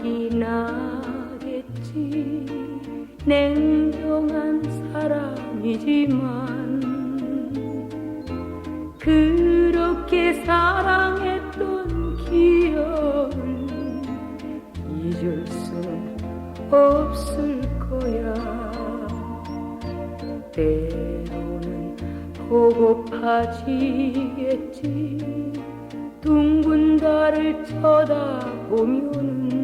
생각이 나겠지. 냉정한 사람이지만 그렇게 사랑했던 기억을 잊을 수는 없을 거야. 때로는 보고파지겠지. 둥근 달을 쳐다보면은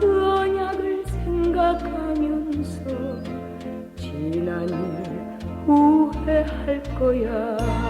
그 언약을 생각하면서 지난 일 후회할 거야